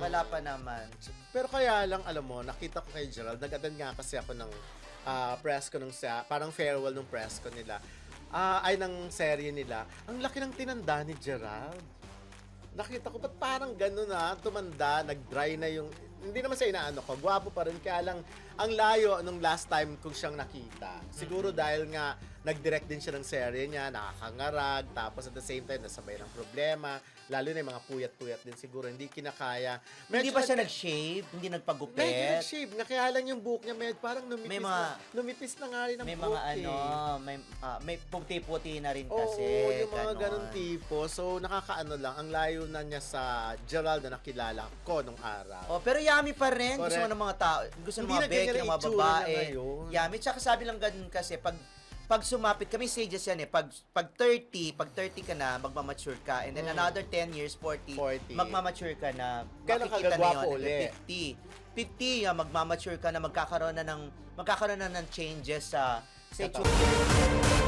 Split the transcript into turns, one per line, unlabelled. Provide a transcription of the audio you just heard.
Wala pa naman.
Pero kaya lang, alam mo, nakita ko kay Gerald, nag-attend nga kasi ako ng ah, press ko nung sa, parang farewell nung press ko nila. Ah, ay, ng serye nila. Ang laki ng tinanda ni Gerald. Nakita ko, ba't parang gano'n na, tumanda, nag-dry na yung, hindi naman sa inaano ko, gwapo pa rin, kaya lang, ang layo nung last time kong siyang nakita. Siguro dahil nga, nag-direct din siya ng serye niya, nakakangarag, tapos at the same time, nasabay ng problema, lalo na yung mga puyat-puyat din siguro, hindi kinakaya.
Hindi
Medyo
ba siya
nag-
nag-shave? Hindi
Medyo
nagpagupit?
nag-shave na kaya lang yung buhok niya med parang numipis
May mga-
na, numipis na nga rin ang
May
buhok
mga ano,
eh.
may ah, may puti-puti na rin
Oo,
kasi.
yung mga
ganon.
ganong tipo. So, nakakaano lang. Ang layo na niya sa Gerald na nakilala ko nung araw.
Oh, pero yummy pa rin. Gusto
Correct.
mo ng mga tao, gusto ng
Hindi
mga ng mga babae. Yummy. Tsaka sabi lang ganun kasi, pag pag sumapit, kami stages yan eh, pag, pag 30, pag 30 ka na, magmamature ka, and then
Mm.
another 10 years, 40,
40.
magmamature ka na,
Kailan ka gagwapo
yun,
uli?
50. 50, ah, magmamature ka na, magkakaroon na ng, magkakaroon na ng changes sa, sa
Sa
itsura.